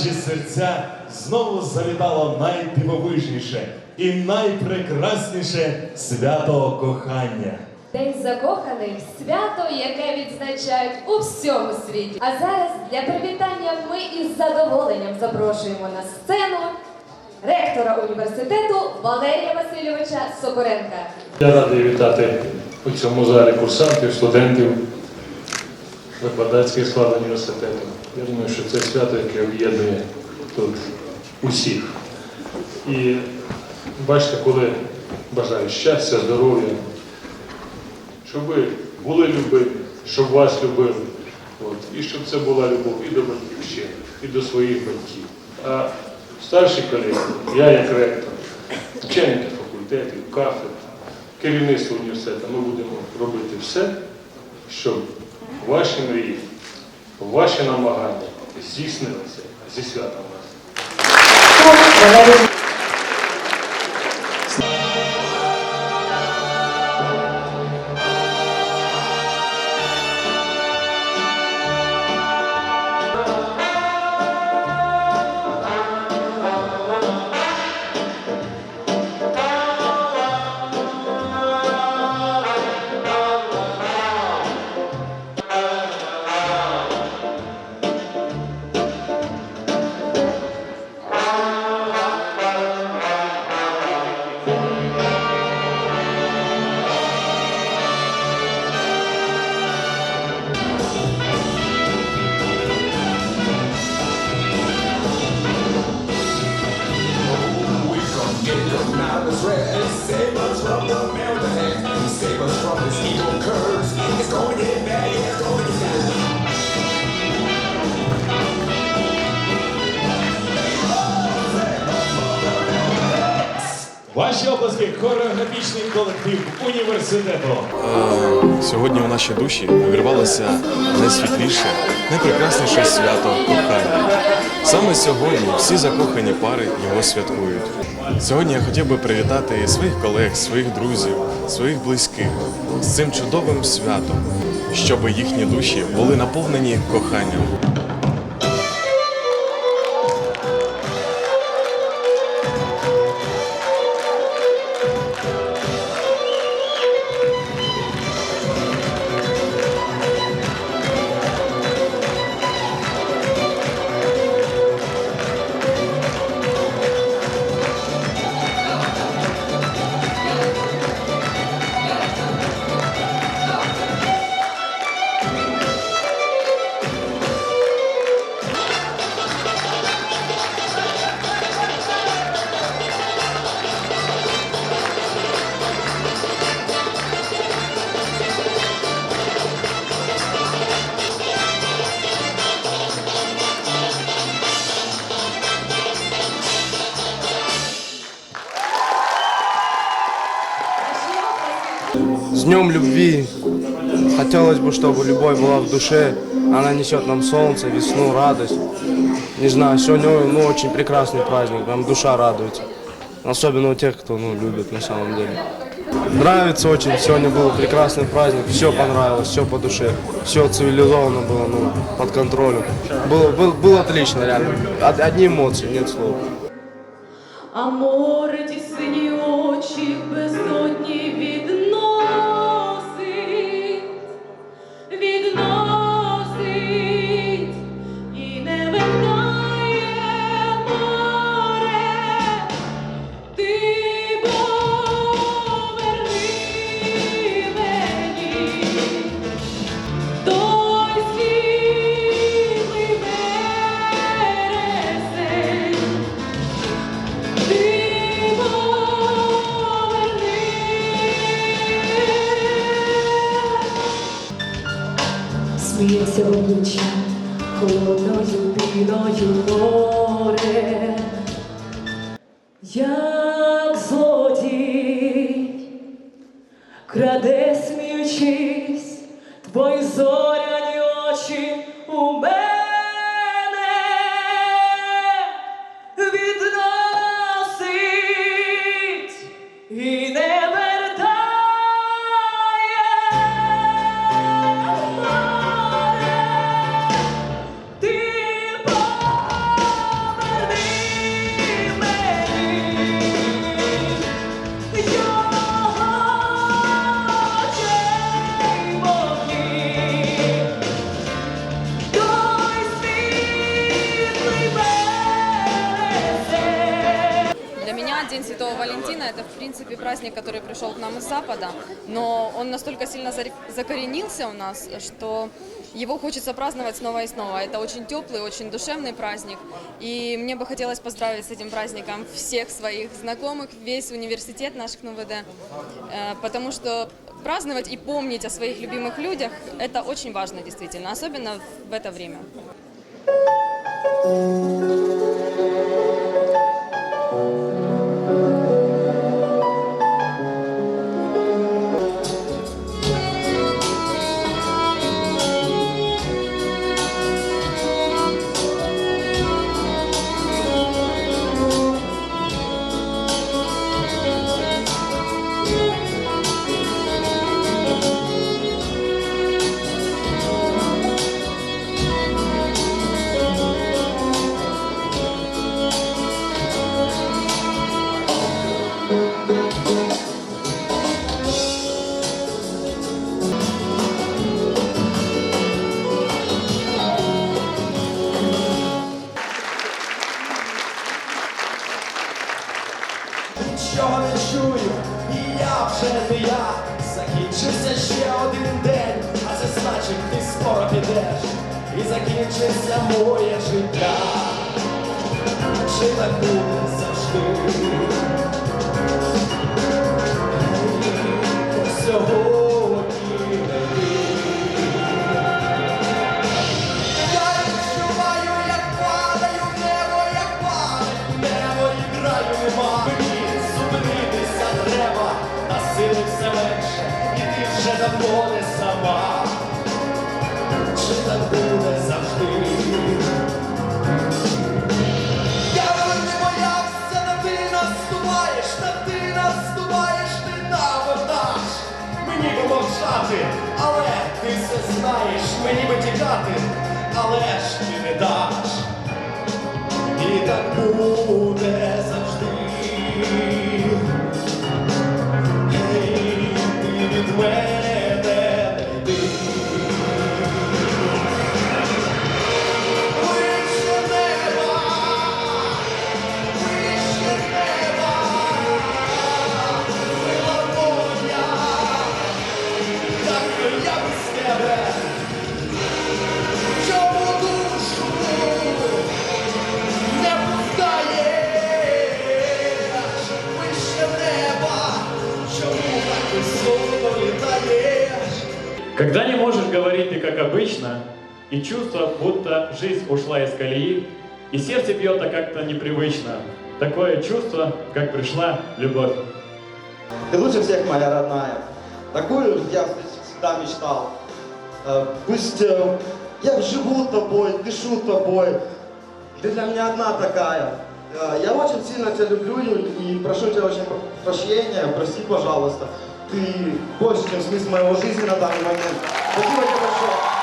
наші серця знову завітало найдивовижніше і найпрекрасніше свято кохання. День закоханих свято, яке відзначають у всьому світі. А зараз для привітання ми із задоволенням запрошуємо на сцену ректора університету Валерія Васильовича Сокоренка. Я радий вітати у цьому залі курсантів, студентів, викладацький склад університету. Я думаю, що це свято, яке об'єднує тут усіх. І бачите, коли бажаю щастя, здоров'я, щоб ви були любимі, щоб вас любили. От. І щоб це була любов і до батьківщини, і до своїх батьків. А старші колеги, я як ректор, начальники факультетів, кафедр, керівництво університету, ми будемо робити все, щоб ваші мрії, ваші намагання здійснилися зі святом вас. Ваші обласки хореографічний колектив університету. Сьогодні у нашій душі увірвалося найсвітліше, найпрекрасніше свято кохання. Саме сьогодні всі закохані пари його святкують. Сьогодні я хотів би привітати своїх колег, своїх друзів, своїх близьких з цим чудовим святом, щоб їхні душі були наповнені коханням. С Днем любви! Хотелось бы, чтобы любовь была в душе. Она несет нам солнце, весну, радость. Не знаю, сегодня ну, очень прекрасный праздник, прям душа радуется. Особенно у тех, кто ну, любит на самом деле. Нравится очень, сегодня был прекрасный праздник, все понравилось, все по душе, все цивилизованно было, ну, под контролем. Было, был, было отлично, реально. Од- Одни эмоции, нет слов. А море ті сині очі в Сміється обличчя холодною піною море, як злодій, краде сміючись, твої зоряні очі у мене. Праздник, который пришел к нам из Запада, но он настолько сильно закоренился у нас, что его хочется праздновать снова и снова. Это очень теплый, очень душевный праздник, и мне бы хотелось поздравить с этим праздником всех своих знакомых, весь университет наш КНУВД, э, потому что праздновать и помнить о своих любимых людях – это очень важно, действительно, особенно в это время. Нічого не чую, і я вже не я. Закінчився ще один день, а це значить ти скоро підеш. І закінчиться моє життя. Чи так буде завжди? Ей, наступаєш, та ти наступаєш, ти наверташ. Мені би мовчати, але ти все знаєш, мені би тікати, але ж ти не даш. І так буде завжди. Гей, ти від мене Когда не можешь говорить ты как обычно, и чувство, будто жизнь ушла из колеи, и сердце бьется как-то непривычно. Такое чувство, как пришла любовь. Ты лучше всех, моя родная. Такую я всегда мечтал. Э, Пусть э, я живу тобой, дышу тобой. Ты для меня одна такая. Э, Я очень сильно тебя люблю, и прошу тебя очень про- прощения, прости, пожалуйста. Ты больше, чем смысл моего жизни на данный момент. Спасибо тебе большое.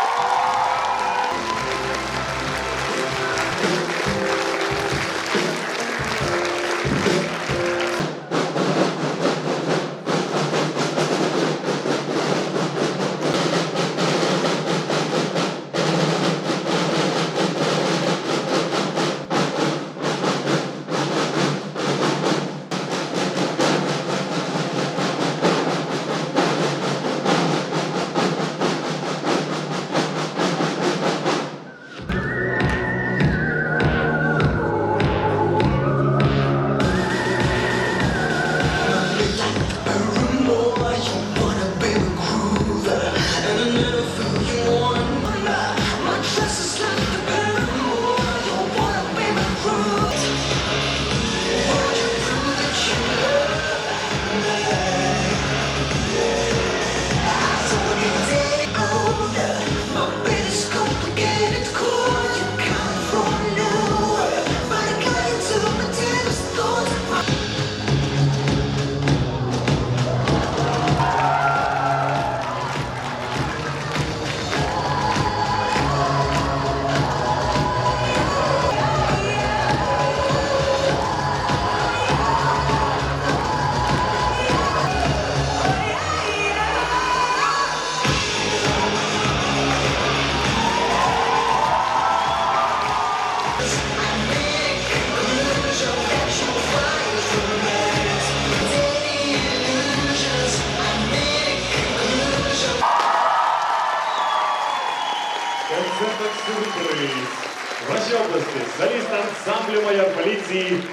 Майор поліції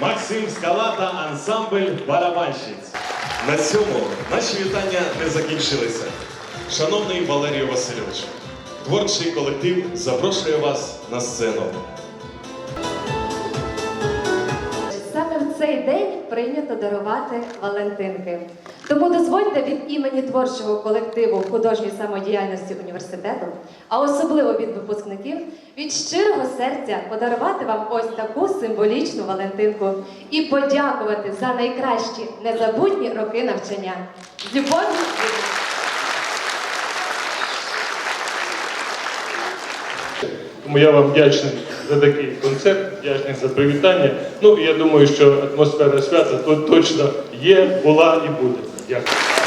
Максим Скала та ансамбль барабанщиць. На цьому наші вітання не закінчилися. Шановний Валерій Васильович, творчий колектив запрошує вас на сцену. Саме в цей день прийнято дарувати Валентинки. Тому дозвольте від імені творчого колективу художньої самодіяльності університету, а особливо від випускників, від щирого серця подарувати вам ось таку символічну Валентинку і подякувати за найкращі незабутні роки навчання. З любов'ю! Тому я вам вдячний за такий концерт, вдячний за привітання. Ну і я думаю, що атмосфера свята тут точно є, була і буде. Дякую.